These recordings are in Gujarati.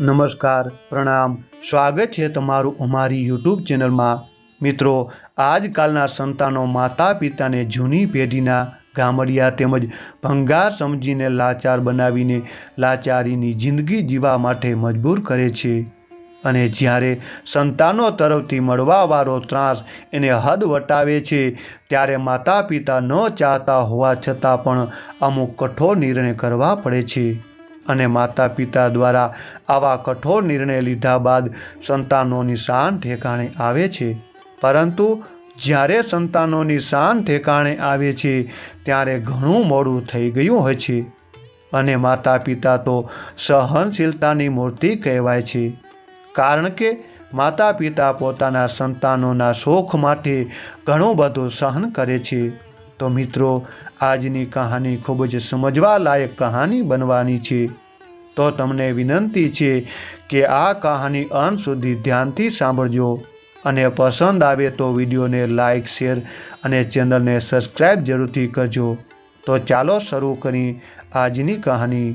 નમસ્કાર, પ્રણામ. સ્વાગત છે તમારું અમારી યુટ્યુબ ચેનલમાં. મિત્રો, આજકાલના સંતાનો માતા પિતાને જૂની પેઢીના ગામડિયા તેમજ ભંગાર સમજીને લાચાર બનાવીને લાચારીની જિંદગી જીવવા માટે મજબૂર કરે છે. અને જ્યારે સંતાનો તરફથી મળવાવાળો ત્રાસ એને હદ વટાવે છે, ત્યારે માતા પિતા ન ચાહતા હોવા છતાં પણ અમુક કઠોર નિર્ણય કરવા પડે છે. અને માતા પિતા દ્વારા આવા કઠોર નિર્ણય લીધા બાદ સંતાનોની શાન ઠેકાણે આવે છે. પરંતુ જ્યારે સંતાનોની શાન ઠેકાણે આવે છે, ત્યારે ઘણું મોડું થઈ ગયું હોય છે અને માતા પિતા તો સહનશીલતાની મૂર્તિ કહેવાય છે. કારણ કે માતા પિતા પોતાના સંતાનોના શોખ માટે ઘણું બધું સહન કરે છે. તો મિત્રો, આજની કહાની ખૂબ જ સમજવા લાયક કહાની બનવાની છે. તો તમને વિનંતી છે કે આ કહાની અંત સુધી ધ્યાનથી સાંભળજો. અને પસંદ આવે તો વિડીયોને લાઇક શેર અને ચેનલને સબસ્ક્રાઈબ જરૂરથી કરજો. તો ચાલો શરૂ કરી આજની કહાની.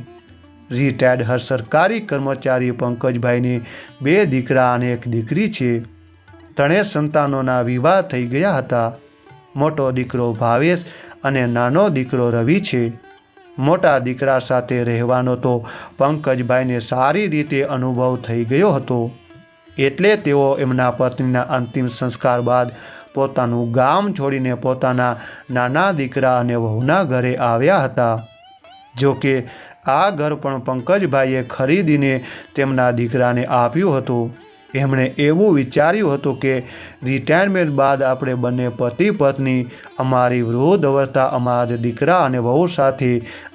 રિટાયર્ડ હર સરકારી કર્મચારી પંકજભાઈને બે દીકરા અને એક દીકરી છે. ત્રણેય સંતાનોના વિવાહ થઈ ગયા હતા. મોટો દીકરો ભાવેશ અને નાનો દીકરો રવિ છે. મોટા દીકરા સાથે રહેવાનો તો પંકજભાઈને સારી રીતે અનુભવ થઈ ગયો હતો. એટલે તેઓ એમના પત્નીના અંતિમ સંસ્કાર બાદ પોતાનું ગામ છોડીને પોતાના નાના દીકરા અને વહુના ઘરે આવ્યા હતા. જો કે આ ઘર પણ પંકજભાઈએ ખરીદીને તેમના દીકરાને આપ્યું હતું. એમણે એવું વિચાર્યું હતું કે રિટાયરમેન્ટ બાદ આપણે બંને પતિ પત્ની અમારી વૃદ્ધ અવસ્થા અમારા દીકરા અને વહુ સાથે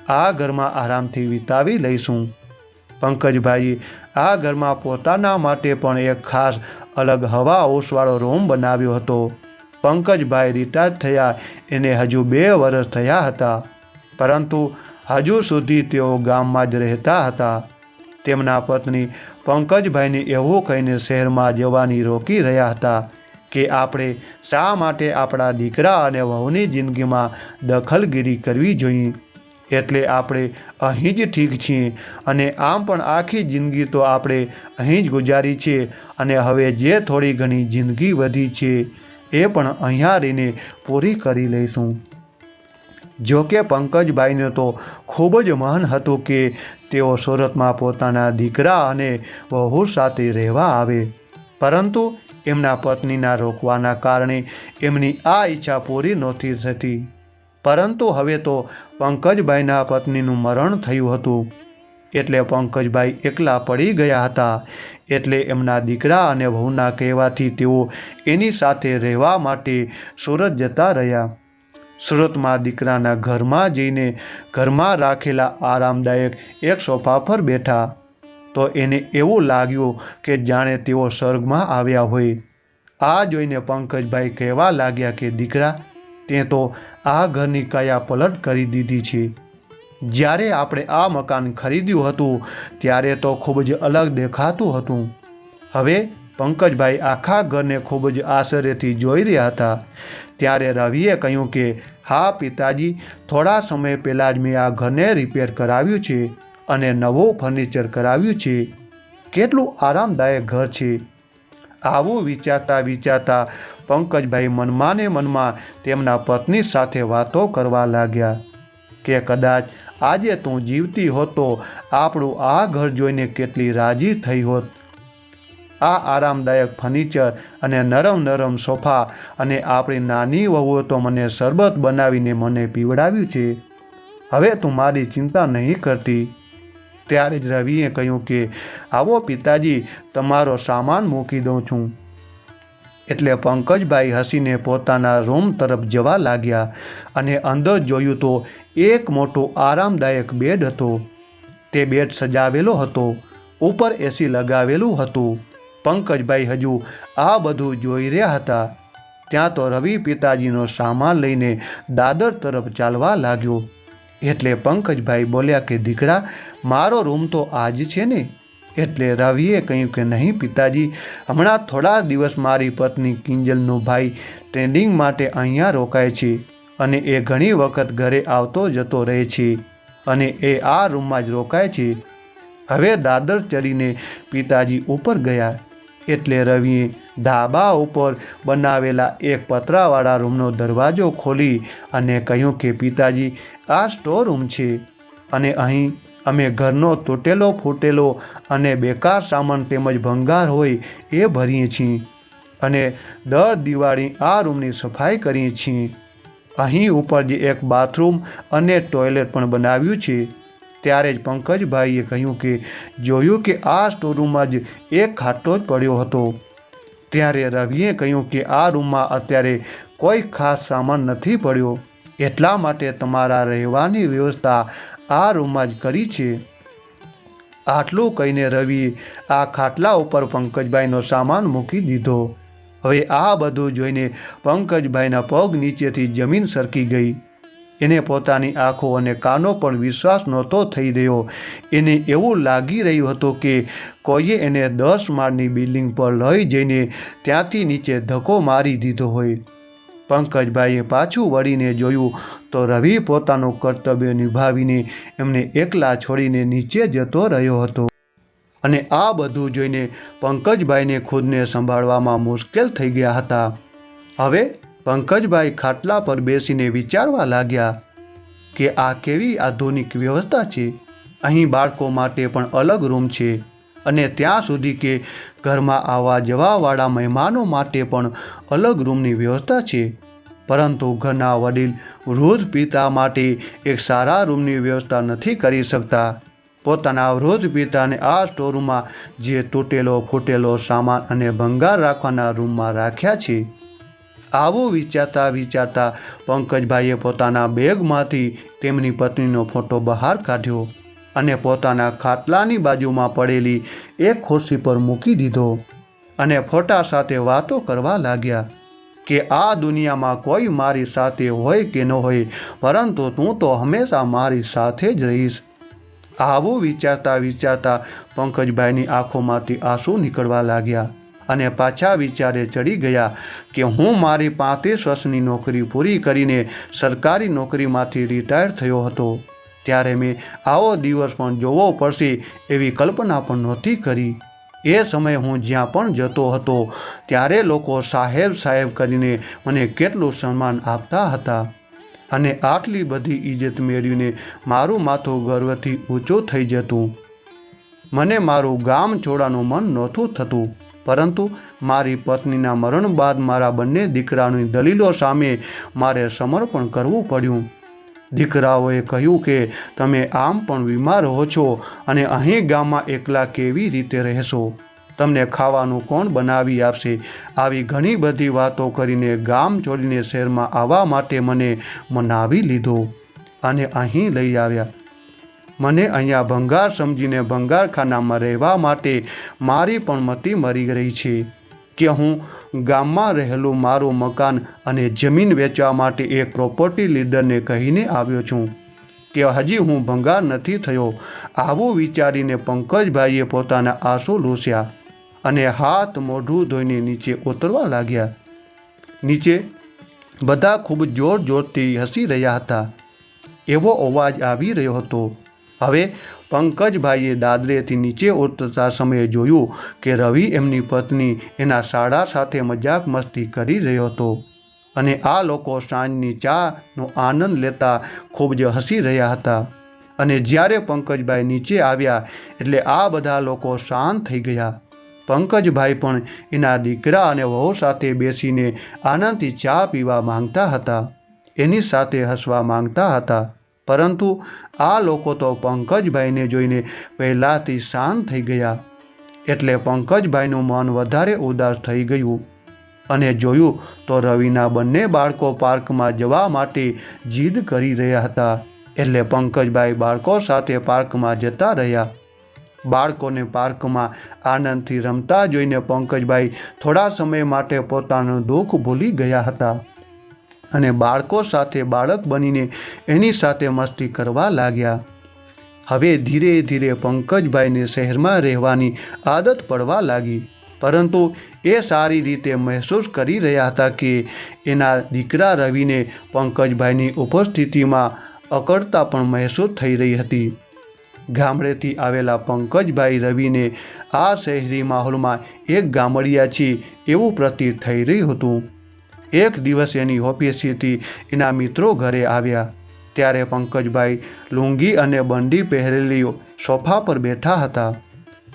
આ ઘરમાં આરામથી વિતાવી લઈશું. પંકજભાઈ આ ઘરમાં પોતાના માટે પણ એક ખાસ અલગ હવા હાઉસવાળો રૂમ બનાવ્યો હતો. પંકજભાઈ રિટાયર થયા, એને હજુ બે વર્ષ થયા હતા. પરંતુ હજુ સુધી તેઓ ગામમાં જ રહેતા હતા. તેમના પત્ની પંકજભાઈને એવું કહીને શહેરમાં જવાની રોકી રહ્યા હતા કે આપણે શા માટે આપણા દીકરા અને વહુની જિંદગીમાં દખલગીરી કરવી જોઈએ? એટલે આપણે અહીં જ ઠીક છીએ અને આમ પણ આખી જિંદગી તો આપણે અહીં જ ગુજારી છે અને હવે જે થોડી ઘણી જિંદગી વધી છે એ પણ અહીંયા રહીને પૂરી કરી લઈશું. જો કે પંકજભાઈને તો ખૂબ જ મહાન હતું કે તેઓ સુરતમાં પોતાના દીકરા અને વહુ સાથે રહેવા આવે. પરંતુ એમના પત્નીના રોકવાના કારણે એમની આ ઈચ્છા પૂરી નહોતી થતી. પરંતુ હવે તો પંકજભાઈના પત્નીનું મરણ થયું હતું. એટલે પંકજભાઈ એકલા પડી ગયા હતા. એટલે એમના દીકરા અને વહુના કહેવાથી તેઓ એની સાથે રહેવા માટે સુરત જતા રહ્યા. સુરતમાં દીકરાના ઘરમાં જઈને ઘરમાં રાખેલા આરામદાયક એક સોફા પર બેઠા. તો એને એવું લાગ્યું કે જાણે તેઓ સ્વર્ગમાં આવ્યા હોય. આ જોઈને પંકજભાઈ કહેવા લાગ્યા કે, દીકરા, તે તો આ ઘરની કયા પલટ કરી દીધી છે. જ્યારે આપણે આ મકાન ખરીદ્યું હતું, ત્યારે તો ખૂબ જ અલગ દેખાતું હતું. હવે પંકજભાઈ આખા ઘરને ખૂબ જ આશ્ચર્યથી જોઈ રહ્યા હતા. ત્યારે રવિએ કહ્યું કે, હા, પિતાજી, થોડા સમય પહેલાં જ મેં આ ઘરને રિપેર કરાવ્યું છે અને નવું ફર્નિચર કરાવ્યું છે. કેટલું આરામદાયક ઘર છે. આવું વિચારતા વિચારતા પંકજભાઈ મનમાં મનમાં તેમના પત્ની સાથે વાતો કરવા લાગ્યા કે, કદાચ આજે તું જીવતી હોત તો આપણું આ ઘર જોઈને કેટલી રાજી થઈ હોત. આ આરામદાયક ફર્નિચર અને નરમ નરમ સોફા અને આપણી નાની વહુઓ તો મને શરબત બનાવીને મને પીવડાવ્યું છે. હવે તું મારી ચિંતા નહીં કરતી. ત્યારે જ રવિએ કહ્યું કે, આવો પિતાજી, તમારો સામાન મૂકી દઉં છું. એટલે પંકજભાઈ હસીને પોતાના રૂમ તરફ જવા લાગ્યા અને અંદર જોયું તો એક મોટો આરામદાયક બેડ હતો. તે બેડ સજાવેલો હતો. ઉપર એસી લગાવેલું હતું. પંકજભાઈ હજુ આ બધું જોઈ રહ્યા હતા. ત્યાં તો રવિ પિતાજીનો સામાન લઈને દાદર તરફ ચાલવા લાગ્યો. એટલે પંકજભાઈ બોલ્યા કે, દીકરા, મારો રૂમ તો આજ છે ને. એટલે રવિએ કહ્યું કે, નહીં પિતાજી, હમણાં થોડા દિવસ મારી પત્ની કિંજલનો ભાઈ ટ્રેનિંગ માટે અહીંયા રોકાય છે અને એ ઘણી વખત ઘરે આવતો જતો રહે છે અને એ આ રૂમમાં જ રોકાય છે. હવે દાદર ચડીને પિતાજી ઉપર ગયા. એટલે રવિએ ધાબા ઉપર બનાવેલા એક પતરાવાળા રૂમનો દરવાજો ખોલી અને કહ્યું કે, પિતાજી, આ સ્ટોર રૂમ છે અને અહીં અમે ઘરનો તૂટેલો, ફૂટેલો અને બેકાર સામાન તેમજ ભંગાર હોય એ ભરીએ છીએ અને દર દિવાળી આ રૂમની સફાઈ કરીએ છીએ. અહીં ઉપર જે એક બાથરૂમ અને ટોયલેટ પણ બનાવ્યું છે ત્યારે જ પંકજભાઈએ કહ્યું કે, જોયું કે આ સ્ટોરૂમમાં જ એક ખાટલો જ પડ્યો હતો. ત્યારે રવિએ કહ્યું કે, આ રૂમમાં અત્યારે કોઈ ખાસ સામાન નથી પડ્યો. એટલા માટે તમારા રહેવાની વ્યવસ્થા આ રૂમમાં જ કરી છે. આટલું કહીને રવિએ આ ખાટલા ઉપર પંકજભાઈનો સામાન મૂકી દીધો. હવે આ બધું જોઈને પંકજભાઈના પગ નીચેથી જમીન સરકી ગઈ. એને પોતાની આંખો અને કાનો પણ વિશ્વાસ નહોતો થઈ રહ્યો. એને એવું લાગી રહ્યું હતું કે કોઈએ એને દસ માળની બિલ્ડિંગ પર લઈ જઈને ત્યાંથી નીચે ધક્કો મારી દીધો હોય. પંકજભાઈએ પાછું વળીને જોયું તો રવિ પોતાનું કર્તવ્ય નિભાવીને એમને એકલા છોડીને નીચે જતો રહ્યો હતો. અને આ બધું જોઈને પંકજભાઈને ખુદને સંભાળવામાં મુશ્કેલ થઈ ગયા હતા. હવે પંકજભાઈ ખાટલા પર બેસીને વિચારવા લાગ્યા કે આ કેવી આધુનિક વ્યવસ્થા છે. અહીં બાળકો માટે પણ અલગ રૂમ છે અને ત્યાં સુધી કે ઘરમાં આવવા જવાવાળા મહેમાનો માટે પણ અલગ રૂમની વ્યવસ્થા છે. પરંતુ ઘરના વડીલ વૃદ્ધ પિતા માટે એક સારા રૂમની વ્યવસ્થા નથી કરી શકતા. પોતાના વૃદ્ધ પિતાને આ સ્ટોરૂમમાં જે તૂટેલો ફૂટેલો સામાન અને ભંગાર રાખવાના રૂમમાં રાખ્યા છે. આવું વિચારતા વિચારતા પંકજભાઈએ પોતાના બેગમાંથી તેમની પત્નીનો ફોટો બહાર કાઢ્યો અને પોતાના ખાટલાની બાજુમાં પડેલી એક ખુરશી પર મૂકી દીધો અને ફોટા સાથે વાતો કરવા લાગ્યા કે આ દુનિયામાં કોઈ મારી સાથે હોય કે ન હોય, પરંતુ તું તો હંમેશા મારી સાથે જ રહીશ. આવું વિચારતા વિચારતા પંકજભાઈની આંખોમાંથી આંસુ નીકળવા લાગ્યા. અને પાછા વિચારે ચડી ગયા કે હું મારી પાંત્રીસ વર્ષની નોકરી પૂરી કરીને સરકારી નોકરીમાંથી રિટાયર થયો હતો. ત્યારે મેં આવો દિવસ પણ જોવો પડશે એવી કલ્પના પણ નહોતી કરી. એ સમયે હું જ્યાં પણ જતો હતો, ત્યારે લોકો સાહેબ સાહેબ કરીને મને કેટલું સન્માન આપતા હતા. અને આટલી બધી ઇજ્જત મેળવીને મારું માથું ગર્વથી ઊંચું થઈ જતું. મને મારું ગામ છોડવાનું મન નહોતું થતું. પરંતુ મારી પત્નીના મરણ બાદ મારા બંને દીકરાની દલીલો સામે મારે સમર્પણ કરવું પડ્યું. દીકરાઓએ કહ્યું કે તમે આમ પણ બીમાર હો છો અને અહીં ગામમાં એકલા કેવી રીતે રહેશો? તમને ખાવાનું કોણ બનાવી આપશે? આવી ઘણી બધી વાતો કરીને ગામ છોડીને શહેરમાં આવવા માટે મને મનાવી લીધો અને અહીં લઈ આવ્યા. મને અહીંયા ભંગાર સમજીને ભંગારખાનામાં રહેવા માટે મારી પણ મતી મરી રહી છે. કે હું ગામમાં રહેલું મારું મકાન અને જમીન વેચવા માટે એક પ્રોપર્ટી લીડરને કહીને આવ્યો છું. કે હજી હું ભંગાર નથી થયો. આવું વિચારીને પંકજભાઈએ પોતાના આંસુ લૂસ્યા અને હાથ મોઢું ધોઈને નીચે ઉતરવા લાગ્યા. નીચે બધા ખૂબ જોર જોરથી હસી રહ્યા હતા. એવો અવાજ આવી રહ્યો હતો. હવે પંકજભાઈએ દાદરેથી નીચે ઉતરતા સમયે જોયું કે રવિ એમની પત્ની એના શાળા સાથે મજાક મસ્તી કરી રહ્યો હતો અને આ લોકો સાંજની ચાનો આનંદ લેતા ખૂબ જ હસી રહ્યા હતા. અને જ્યારે પંકજભાઈ નીચે આવ્યા એટલે આ બધા લોકો શાંત થઈ ગયા. પંકજભાઈ પણ એના દીકરા અને વહુ સાથે બેસીને આનંદથી ચા પીવા માંગતા હતા. એની સાથે હસવા માંગતા હતા. પરંતુ આ લોકો તો પંકજભાઈને જોઈને પહેલાંથી શાંત થઈ ગયા. એટલે પંકજભાઈનું મન વધારે ઉદાસ થઈ ગયું અને જોયું તો રવિના બંને બાળકો પાર્કમાં જવા માટે જીદ કરી રહ્યા હતા. એટલે પંકજભાઈ બાળકો સાથે પાર્કમાં જતા રહ્યા. બાળકોને પાર્કમાં આનંદથી રમતા જોઈને પંકજભાઈ થોડા સમય માટે પોતાનું દુઃખ ભૂલી ગયા હતા. અને બાળકો સાથે બાળક બનીને એની સાથે મસ્તી કરવા લાગ્યા. હવે ધીરે ધીરે પંકજભાઈને શહેરમાં રહેવાની આદત પડવા લાગી. પરંતુ એ સારી રીતે મહેસૂસ કરી રહ્યા હતા કે એના દીકરા રવિને પંકજભાઈની ઉપસ્થિતિમાં અકળતા પણ મહેસૂસ થઈ રહી હતી. ગામડેથી આવેલા પંકજભાઈ રવિને આ શહેરી માહોલમાં એક ગામડિયા છે એવું પ્રતીત થઈ રહ્યું હતું. એક દિવસ એની ઓફિસેથી એના મિત્રો ઘરે આવ્યા. ત્યારે પંકજભાઈ લુંગી અને બંડી પહેરેલી સોફા પર બેઠા હતા.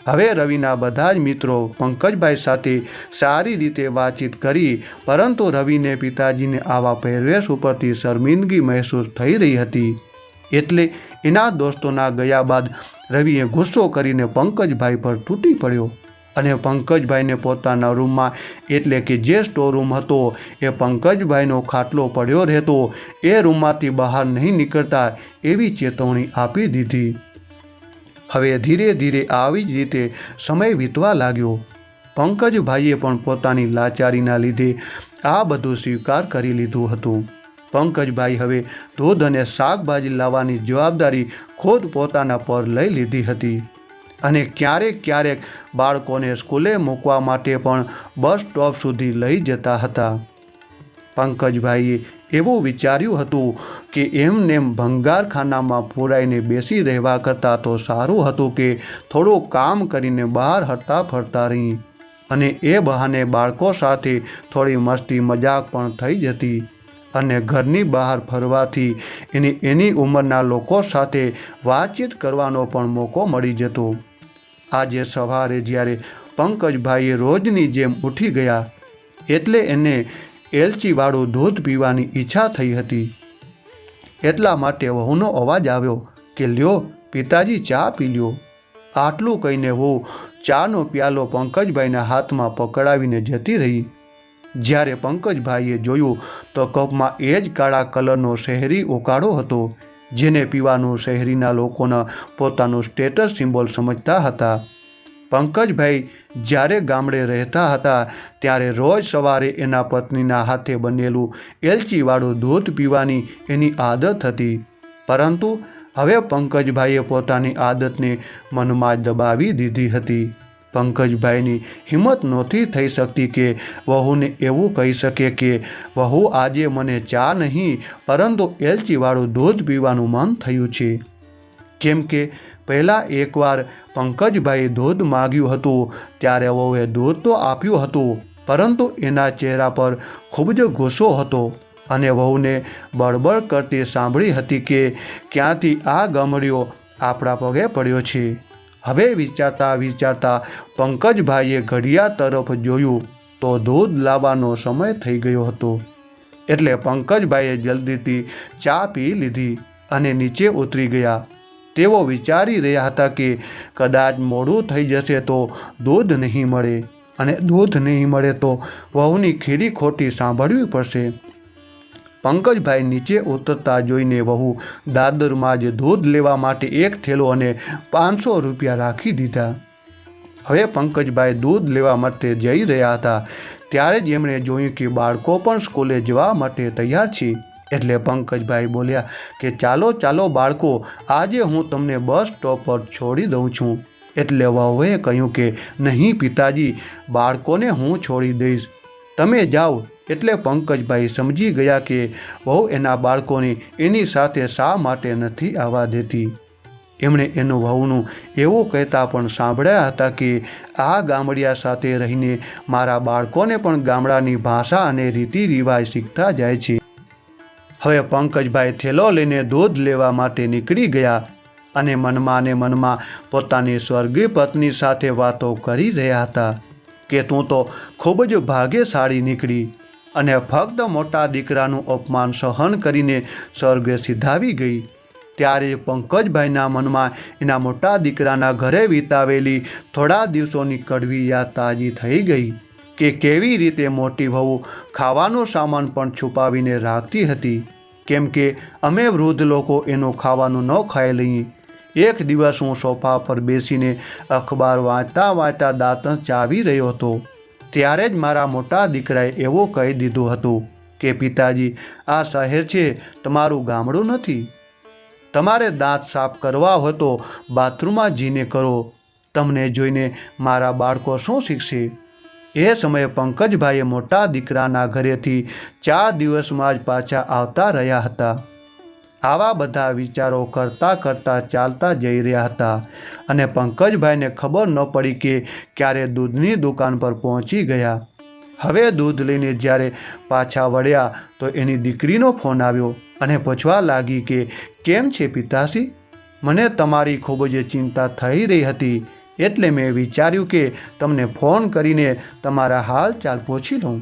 હવે રવિના બધા જ મિત્રો પંકજભાઈ સાથે સારી રીતે વાતચીત કરી, પરંતુ રવિને પિતાજીને આવા પહેરવેશ ઉપરથી શર્મિંદગી મહેસૂસ થઈ રહી હતી. એટલે એના દોસ્તોના ગયા બાદ રવિએ ગુસ્સો કરીને પંકજભાઈ પર તૂટી પડ્યો. અને પંકજભાઈને પોતાના રૂમમાં, એટલે કે જે સ્ટોર રૂમ હતો, એ પંકજભાઈનો ખાટલો પડ્યો રહેતો. એ રૂમમાંથી બહાર નહીં નીકળતા એવી ચેતવણી આપી દીધી. હવે ધીરે ધીરે આવી જ રીતે સમય વીતવા લાગ્યો. પંકજભાઈએ પણ પોતાની લાચારીના લીધે આ બધું સ્વીકાર કરી લીધું હતું. પંકજભાઈ હવે દૂધ અને શાકભાજી લાવવાની જવાબદારી ખુદ પોતાના પર લઈ લીધી હતી. અને ક્યારેક ક્યારેક બાળકોને સ્કૂલે મૂકવા માટે પણ બસ સ્ટોપ સુધી લઈ જતા હતા. પંકજભાઈએ એવું વિચાર્યું હતું કે એમનેમ ભંગારખાનામાં પુરાઈને બેસી રહેવા કરતાં તો સારું હતું કે થોડું કામ કરીને બહાર હરતા ફરતા રહી. અને એ બહાને બાળકો સાથે થોડી મસ્તી મજાક પણ થઈ જતી અને ઘરની બહાર ફરવાથી એને એની ઉંમરના લોકો સાથે વાતચીત કરવાનો પણ મોકો મળી જતો. આજે સવારે જ્યારે પંકજભાઈએ રોજની જેમ ઉઠી ગયા, એટલે એને એલચીવાળું દૂધ પીવાની ઈચ્છા થઈ હતી. એટલા માટે વહુનો અવાજ આવ્યો કે, લ્યો, પિતાજી ચા પી લ્યો. આટલું કહીને વહુ ચાનો પ્યાલો પંકજભાઈના હાથમાં પકડાવીને જતી રહી. જ્યારે પંકજભાઈએ જોયું તો કપમાં એ જ કાળા કલરનો શહેરી ઉકાળો હતો. જેને પીવાનું શહેરીના લોકોના પોતાનું સ્ટેટસ સિમ્બોલ સમજતા હતા. પંકજભાઈ જ્યારે ગામડે રહેતા હતા, ત્યારે રોજ સવારે એના પત્નીના હાથે બનેલું એલચીવાળું દૂધ પીવાની એની આદત હતી. પરંતુ હવે પંકજભાઈએ પોતાની આદતને મનમાં દબાવી દીધી હતી. પંકજભાઈની હિંમત નહોતી થઈ શકતી કે વહુને એવું કહી શકે કે, વહુ, આજે મને ચા નહીં, પરંતુ એલચીવાળું દૂધ પીવાનું મન થયું છે. કેમ કે પહેલાં એકવાર પંકજભાઈએ દૂધ માગ્યું હતું, ત્યારે વહુએ દૂધ તો આપ્યું હતું, પરંતુ એના ચહેરા પર ખૂબ જ ગુસ્સો હતો અને વહુને બળબડ કરતી સાંભળી હતી કે ક્યાંથી આ ગમડીઓ આપણા પગે પડ્યો છે. હવે વિચારતા વિચારતા પંકજભાઈએ ઘડિયાળ તરફ જોયું તો દૂધ લાવવાનો સમય થઈ ગયો હતો. એટલે પંકજભાઈએ જલ્દીથી ચા પી લીધી અને નીચે ઉતરી ગયા. તેઓ વિચારી રહ્યા હતા કે કદાચ મોડું થઈ જશે તો દૂધ નહીં મળે. અને દૂધ નહીં મળે તો વહુની ખીરી ખોટી સાંભળવી પડશે. પંકજભાઈ નીચે ઉતરતા જોઈને વહુ દાદરમાં જ દૂધ લેવા માટે એક થેલો અને પાંચસો રૂપિયા રાખી દીધા. હવે પંકજભાઈ દૂધ લેવા માટે જઈ રહ્યા હતા. ત્યારે જ એમણે જોયું કે બાળકો પણ સ્કૂલે જવા માટે તૈયાર છે. એટલે પંકજભાઈ બોલ્યા કે ચાલો ચાલો બાળકો, આજે હું તમને બસ સ્ટોપ પર છોડી દઉં છું. એટલે વહુએ કહ્યું કે નહીં પિતાજી, બાળકોને હું છોડી દઈશ. તમે જાઓ એટલે પંકજભાઈ સમજી ગયા કે વહુ એના બાળકોને એની સાથે શા માટે નથી આવવા દેતી? એમણે એનું વહુનું એવું કહેતા પણ સાંભળ્યા હતા કે આ ગામડિયા સાથે રહીને મારા બાળકોને પણ ગામડાની ભાષા અને રીતિ રિવાજ શીખતા જાય છે. હવે પંકજભાઈ થેલો લઈને દૂધ લેવા માટે નીકળી ગયા અને મનમાં ને મનમાં પોતાની સ્વર્ગીય પત્ની સાથે વાતો કરી રહ્યા હતા કે તું તો ખૂબ જ ભાગ્યશાળી નીકળી. અને ફક્ત મોટા દીકરાનું અપમાન સહન કરીને સ્વર્ગે સિધાવી ગઈ. ત્યારે પંકજભાઈના મનમાં એના મોટા દીકરાના ઘરે વિતાવેલી થોડા દિવસોની કડવી યાદ તાજી થઈ ગઈ કે કેવી રીતે મોટી વહુ ખાવાનો સામાન પણ છુપાવીને રાખતી હતી. કેમ કે અમે વૃદ્ધ લોકો એનું ખાવાનું ન ખાઈ લઈએ. એક દિવસ હું સોફા પર બેસીને અખબાર વાંચતા વાંચતા દાંત ચાવી રહ્યો હતો. ત્યારે જ મારા મોટા દીકરાએ એવું કહી દીધું હતું કે, પિતાજી, આ શહેર છે, તમારું ગામડું નથી. તમારે દાંત સાફ કરવા હોય તો બાથરૂમમાં જઈને કરો. તમને જોઈને મારા બાળકો શું શીખશે? એ સમયે પંકજભાઈએ મોટા દીકરાના ઘરેથી ચાર દિવસમાં જ પાછા આવતા રહ્યા હતા. આવા બધા વિચારો કરતાં કરતાં ચાલતા જઈ રહ્યા હતા. અને પંકજભાઈને ખબર ન પડી કે ક્યારે દૂધની દુકાન પર પહોંચી ગયા. હવે દૂધ લઈને જ્યારે પાછા વળ્યા તો એની દીકરીનો ફોન આવ્યો અને પૂછવા લાગી કે, કેમ છે પિતાશ્રી મને તમારી ખૂબ જ ચિંતા થઈ રહી હતી, એટલે મેં વિચાર્યું કે તમને ફોન કરીને તમારા હાલ ચાલ પૂછી લઉં.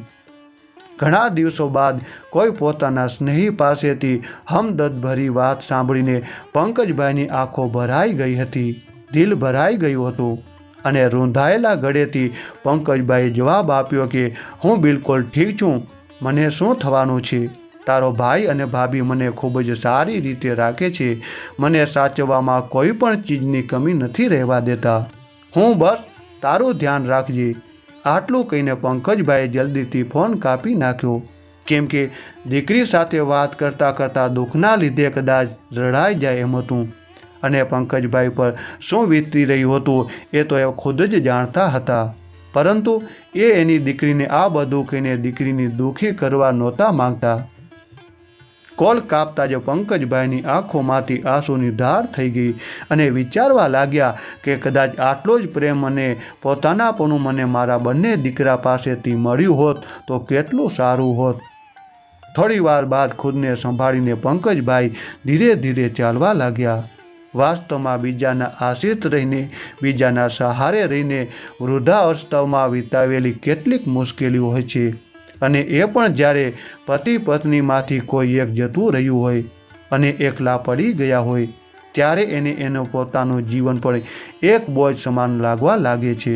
ઘણા દિવસો બાદ કોઈ પોતાના સ્નેહી પાસેથી હમદર્દભરી વાત સાંભળીને પંકજભાઈની આંખો ભરાઈ ગઈ હતી, દિલ ભરાઈ ગયું હતું અને રૂંધાયેલા ગળેથી પંકજભાઈએ જવાબ આપ્યો કે, હું બિલકુલ ઠીક છું, મને શું થવાનું છે? તારો ભાઈ અને ભાભી મને ખૂબ જ સારી રીતે રાખે છે, મને સાચવવામાં કોઈ પણ ચીજની કમી નથી રહેવા દેતા. હું બસ તારું ધ્યાન રાખજે. આટલું કહીને પંકજભાઈએ જલ્દીથી ફોન કાપી નાખ્યો. કેમ કે દીકરી સાથે વાત કરતાં કરતાં દુઃખના લીધે કદાચ રડાઈ જાય એમ હતું. અને પંકજભાઈ પર શું વીતી રહ્યું હતું એ તો એ ખુદ જ જાણતા હતા. પરંતુ એ એની દીકરીને આ બધું કહીને દીકરીની દુઃખી કરવા નહોતા માંગતા. કોલ કાપતા જ પંકજભાઈની આંખોમાંથી આંસુની ધાર થઈ ગઈ અને વિચારવા લાગ્યા કે કદાચ આટલો જ પ્રેમ અને પોતાનાપણું મને મારા બંને દીકરા પાસેથી મળ્યું હોત તો કેટલું સારું હોત. થોડી વાર બાદ ખુદને સંભાળીને પંકજભાઈ ધીરે ધીરે ચાલવા લાગ્યા. વાસ્તવમાં બીજાના આશ્રિત રહીને, બીજાના સહારે રહીને વૃદ્ધાવસ્થામાં વિતાવેલી કેટલીક મુશ્કેલીઓ હોય છે. અને એ પણ જ્યારે પતિ પત્નીમાંથી કોઈ એક જતું રહ્યું હોય અને એકલા પડી ગયા હોય, ત્યારે એને એનો પોતાનું જીવન પણ એક બોજ સમાન લાગવા લાગે છે.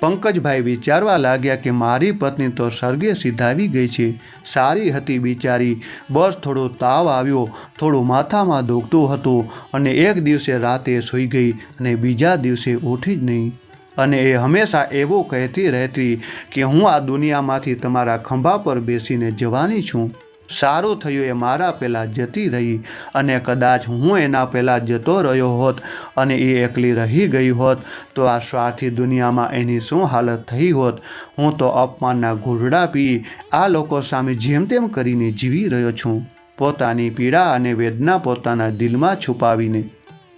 પંકજભાઈ વિચારવા લાગ્યા કે મારી પત્ની તો સ્વર્ગે સીધાવી ગઈ છે. સારી હતી બિચારી. બસ થોડો તાવ આવ્યો, થોડું માથામાં દુખતું હતું અને એક દિવસે રાતે સૂઈ ગઈ અને બીજા દિવસે ઉઠી જ નહીં. અને એ હંમેશા એવું કહેતી રહેતી કે હું આ દુનિયામાંથી તમારા ખંભા પર બેસીને જવાની છું. સારું થયું એ મારા પહેલાં જતી રહી અને કદાચ હું એના પહેલાં જતો રહ્યો હોત અને એ એકલી રહી ગઈ હોત તો આ સ્વાર્થી દુનિયામાં એની શું હાલત થઈ હોત? હું તો અપમાનના ઘૂંટડા પી આ લોકો સામે જેમ તેમ કરીને જીવી રહ્યો છું. પોતાની પીડા અને વેદના પોતાના દિલમાં છુપાવીને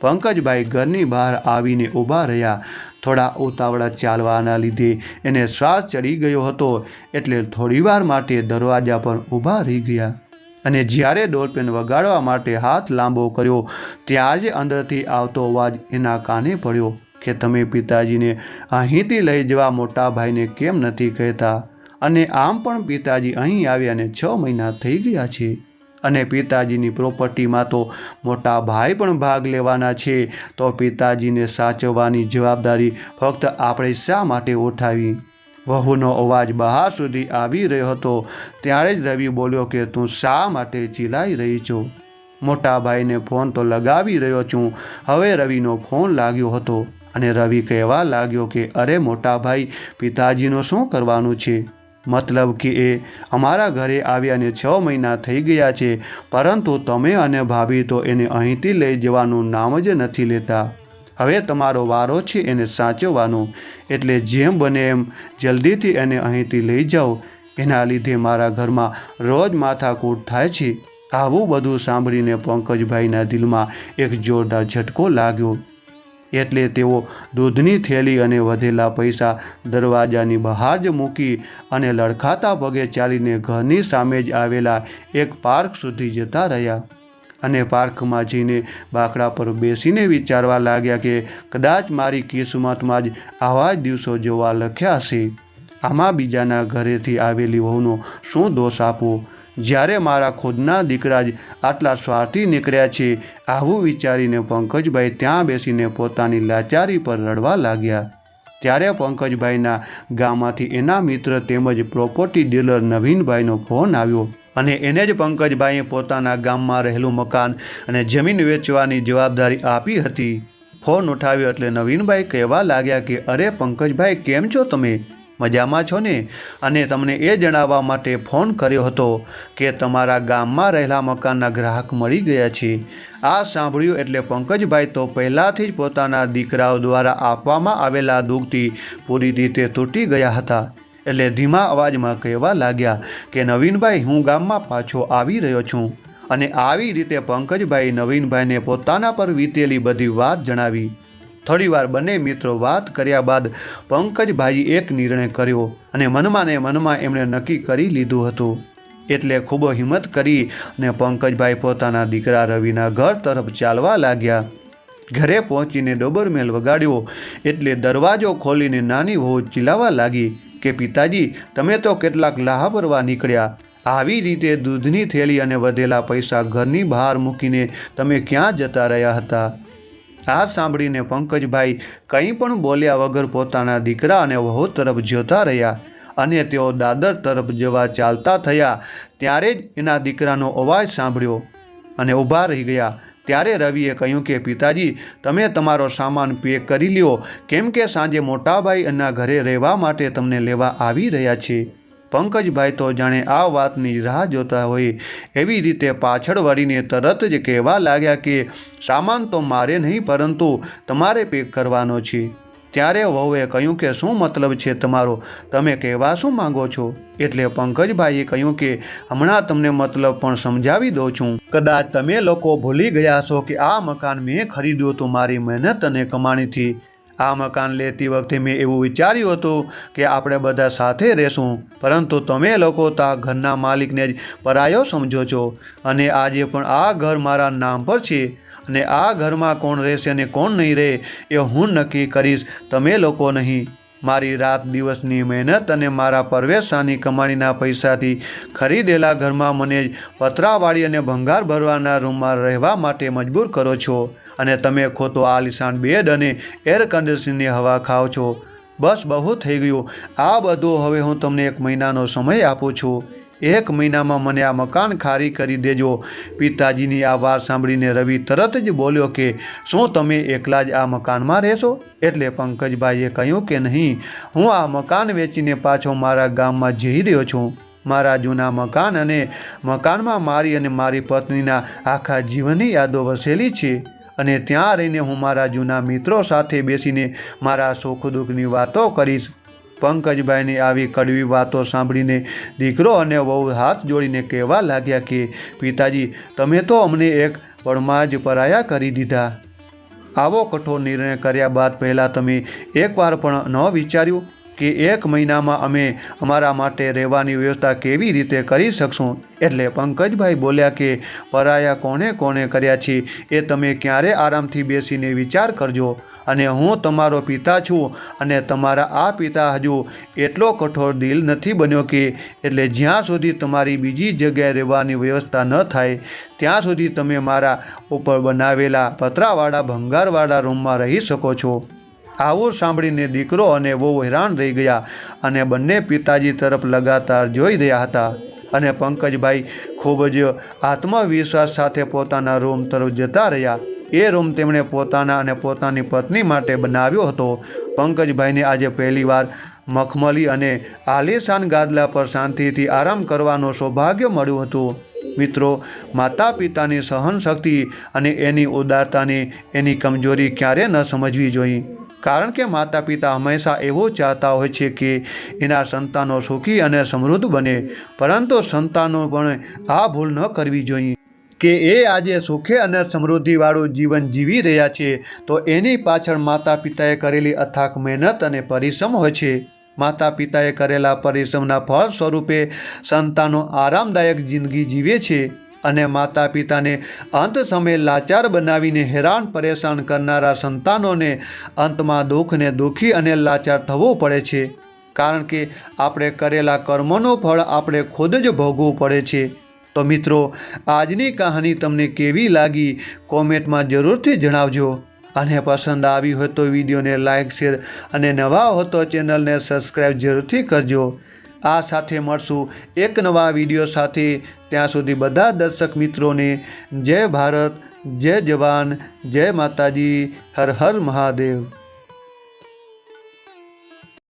પંકજભાઈ ઘરની બહાર આવીને ઊભા રહ્યા. થોડા ઉતાવળા ચાલવાના લીધે એને શ્વાસ ચડી ગયો હતો એટલે થોડીવાર માટે દરવાજા પર ઊભા રહી ગયા. અને જ્યારે ડોલપેન વગાડવા માટે હાથ લાંબો કર્યો ત્યાં જ અંદરથી આવતો અવાજ એના કાને પડ્યો કે, તમે પિતાજીને અહીંથી લઈ જવા મોટા ભાઈને કેમ નથી કહેતા? અને આમ પણ પિતાજી અહીં આવ્યા અને છ મહિના થઈ ગયા છે. અને પિતાજીની પ્રોપર્ટીમાં તો મોટા ભાઈ પણ ભાગ લેવાના છે. તો પિતાજીને સાચવવાની જવાબદારી ફક્ત આપણે શા માટે ઉઠાવી? વહુનો અવાજ બહાર સુધી આવી રહ્યો હતો. ત્યારે જ રવિ બોલ્યો કે, તું શા માટે ચિલાઈ રહી છો? મોટા ભાઈને ફોન તો લગાવી રહ્યો છું. હવે રવિનો ફોન લાગ્યો હતો અને રવિ કહેવા લાગ્યો કે, અરે મોટા ભાઈ, પિતાજીનો શું કરવાનું છે? મતલબ કે એ અમારા ઘરે આવ્યાને છ મહિના થઈ ગયા છે, પરંતુ તમે અને ભાભી તો એને અહીંથી લઈ જવાનું નામ જ નથી લેતા. હવે તમારો વારો છે એને સાચવવાનો, એટલે જેમ બને એમ જલ્દીથી એને અહીંથી લઈ જાઓ. એના લીધે મારા ઘરમાં રોજ માથાકૂટ થાય છે. આવું બધું સાંભળીને પંકજભાઈના દિલમાં એક જોરદાર ઝટકો લાગ્યો. એટલે તેઓ દૂધની થેલી અને વધેલા પૈસા દરવાજાની બહાર જ મૂકી અને લડખાતા પગે ચાલીને ઘરની સામે જ આવેલા એક પાર્ક સુધી જતા રહ્યા. અને પાર્કમાં જઈને બાકડા પર બેસીને વિચારવા લાગ્યા કે કદાચ મારી કિસ્મતમાં જ આવા જ દિવસો જોવા લખ્યા હશે. આમાં બીજાના ઘરેથી આવેલી વહુનો શું દોષ આપવો? જ્યારે મારા ખુદના દીકરા જ આટલા સ્વાર્થી નીકળ્યા છે, આવું વિચારીને પંકજભાઈ ત્યાં બેસીને પોતાની લાચારી પર રડવા લાગ્યા. ત્યારે પંકજભાઈના ગામમાંથી એના મિત્ર તેમજ પ્રોપર્ટી ડીલર નવીનભાઈનો ફોન આવ્યો અને એને જ પંકજભાઈએ પોતાના ગામમાં રહેલું મકાન અને જમીન વેચવાની જવાબદારી આપી હતી. ફોન ઉઠાવ્યો એટલે નવીનભાઈ કહેવા લાગ્યા કે, અરે પંકજભાઈ, કેમ છો તમે? મજામાં છો ને? અને તમને એ જણાવવા માટે ફોન કર્યો હતો કે તમારા ગામમાં રહેલા મકાનના ગ્રાહક મળી ગયા છે. આ સાંભળ્યું એટલે પંકજભાઈ તો પહેલાંથી જ પોતાના દીકરાઓ દ્વારા આપવામાં આવેલા દુઃખથી પૂરી રીતે તૂટી ગયા હતા. એટલે ધીમા અવાજમાં કહેવા લાગ્યા કે, નવીનભાઈ, હું ગામમાં પાછો આવી રહ્યો છું. અને આવી રીતે પંકજભાઈ નવીનભાઈને પોતાના પર વીતેલી બધી વાત જણાવી. થોડીવાર બંને મિત્રો વાત કર્યા બાદ પંકજભાઈએ એક નિર્ણય કર્યો અને મનમાં ને મનમાં એમણે નક્કી કરી લીધું હતું. એટલે ખૂબ હિંમત કરી અને પંકજભાઈ પોતાના દીકરા રવિના ઘર તરફ ચાલવા લાગ્યા. ઘરે પહોંચીને ડોબરમેલ વગાડ્યો એટલે દરવાજો ખોલીને નાની વહુ ચીલાવા લાગી કે, પિતાજી, તમે તો કેટલાક લાહા ભરવા નીકળ્યા. આવી રીતે દૂધની થેલી અને વધેલા પૈસા ઘરની બહાર મૂકીને તમે ક્યાં જતા રહ્યા હતા? આ સાંભળીને પંકજભાઈ કંઈ પણ બોલ્યા વગર પોતાના દીકરા અને વહુ તરફ જોતા રહ્યા અને તેઓ દાદર તરફ જવા ચાલતા થયા. ત્યારે જ એના દીકરાનો અવાજ સાંભળ્યો અને ઊભા રહી ગયા. ત્યારે રવિએ કહ્યું કે, પિતાજી, તમે તમારો સામાન પેક કરી લ્યો. કેમ કે સાંજે મોટાભાઈ એના ઘરે રહેવા માટે તમને લેવા આવી રહ્યા છે પંકજભાઈ તો જાણે આ વાતની રાહ જોતા હોય એવી રીતે પાછળ વળીને તરત જ કહેવા લાગ્યા કે, સામાન તો મારે નહીં, પરંતુ તમારે પેક કરવાનો છે. ત્યારે વહુએ કહ્યું કે, શું મતલબ છે તમારો? તમે કહેવા શું માંગો છો? એટલે પંકજભાઈએ કહ્યું કે, હમણાં તમને મતલબ પણ સમજાવી દઉં છું. કદાચ તમે લોકો ભૂલી ગયા છો કે આ મકાન મેં ખરીદ્યું હતું મારી મહેનત અને કમાણીથી આ મકાન લેતી વખતે મેં એવું વિચાર્યું હતું કે આપણે બધા સાથે રહેશું. પરંતુ તમે લોકો તો ઘરના માલિકને જ પરાયો સમજો છો અને આજે પણ આ ઘર મારા નામ પર છે અને આ ઘરમાં કોણ રહેશે અને કોણ નહીં રહે એ હું નક્કી કરીશ. તમે લોકો નહીં. મારી રાત દિવસની મહેનત અને મારા પરવેશાની કમાણીના પૈસાથી ખરીદેલા ઘરમાં મને જ પતરાવાળી અને ભંગાર ભરવાના રૂમમાં રહેવા માટે મજબૂર કરો છો. અને તમે ખોટો આલિશાન બેડ અને એર કન્ડિશનની હવા ખાઓ છો. બસ બહુ થઈ ગયું. આ બધું હવે હું તમને એક મહિનાનો સમય આપું છું. એક મહિનામાં મને આ મકાન ખારી કરી દેજો. પિતાજીની આ વાત સાંભળીને રવિ તરત જ બોલ્યો કે, શું તમે એકલા જ આ મકાનમાં રહેશો? એટલે પંકજભાઈએ કહ્યું કે, નહીં. હું આ મકાન વેચીને પાછો મારા ગામમાં જઈ રહ્યો છું. મારા જૂના મકાન અને મકાનમાં મારી અને મારી પત્નીના આખા જીવનની યાદો વસેલી છે. અને ત્યાં રહીને હું મારા જૂના મિત્રો સાથે બેસીને મારા સુખ દુઃખની વાતો કરીશ. પંકજભાઈની આવી કડવી વાતો સાંભળીને દીકરો અને વહુ હાથ જોડીને કહેવા લાગ્યા કે, પિતાજી, તમે તો અમને એક પળમાં જ પરાયા કરી દીધા. આવો કઠોર નિર્ણય કર્યા બાદ પહેલાં તમે એકવાર પણ ન વિચાર્યું કે એક મહિનામાં અમે અમારા માટે રહેવાની વ્યવસ્થા કેવી રીતે કરી શકશું? એટલે પંકજભાઈ બોલ્યા કે, પરાયા કોણે કોણે કર્યા છે? એ તમે ક્યારે આરામથી બેસીને વિચાર કરજો. અને હું તમારો પિતા છું અને તમારા આ પિતા હજુ એટલો કઠોર દિલ નથી બન્યો કે, એટલે જ્યાં સુધી તમારી બીજી જગ્યાએ રહેવાની વ્યવસ્થા ન થાય, ત્યાં સુધી તમે મારા ઉપર બનાવેલા પતરાવાળા ભંગારવાળા રૂમમાં રહી શકો છો. આવું સાંભળીને દીકરો અને વહુ હેરાન રહી ગયા અને બંને પિતાજી તરફ લગાતાર જોઈ રહ્યા હતા. અને પંકજભાઈ ખૂબ જ આત્મવિશ્વાસ સાથે પોતાના રૂમ તરફ જતા રહ્યા. એ રૂમ તેમણે પોતાના અને પોતાની પત્ની માટે બનાવ્યો હતો. પંકજભાઈને આજે પહેલીવાર મખમલી અને આલિશાન ગાદલા પર શાંતિથી આરામ કરવાનો સૌભાગ્ય મળ્યું હતું. મિત્રો માતા પિતાની સહનશક્તિ અને એની ઉદારતાની એની કમજોરી ક્યારે ન સમજવી જોઈએ. કારણ કે માતા પિતા હંમેશા એવું ચાહતા હોય છે કે એના સંતાનો સુખી અને સમૃદ્ધ બને. પરંતુ સંતાનો પણ આ ભૂલ ન કરવી જોઈએ. કે એ આજે સુખે અને સમૃદ્ધિવાળું જીવન જીવી રહ્યા છે, તો એની પાછળ માતા પિતાએ કરેલી અથાક મહેનત અને પરિશ્રમ હોય છે. માતા પિતાએ કરેલા પરિશ્રમના ફળ સ્વરૂપે સંતાનો આરામદાયક જિંદગી જીવે છે. અને માતા પિતાને અંત સમયે લાચાર બનાવીને હેરાન પરેશાન કરનારા સંતાનોને અંતમાં દુઃખને દુઃખી અને લાચાર થવું પડે છે. કારણ કે આપણે કરેલા કર્મોનું ફળ આપણે ખુદ જ ભોગવવું પડે છે. તો મિત્રો, આજની કહાની તમને કેવી લાગી કોમેન્ટમાં જરૂરથી જણાવજો. અને પસંદ આવી હોય તો વિડીયોને લાઇક શેર અને નવા હો તો ચેનલને સબસ્ક્રાઈબ જરૂરથી કરજો. આ સાથે મળશું એક નવા વીડિયો સાથે. ત્યાં સુધી બધા દર્શક મિત્રોને જય ભારત જય જવાન જય માતાજી હર હર મહાદેવ.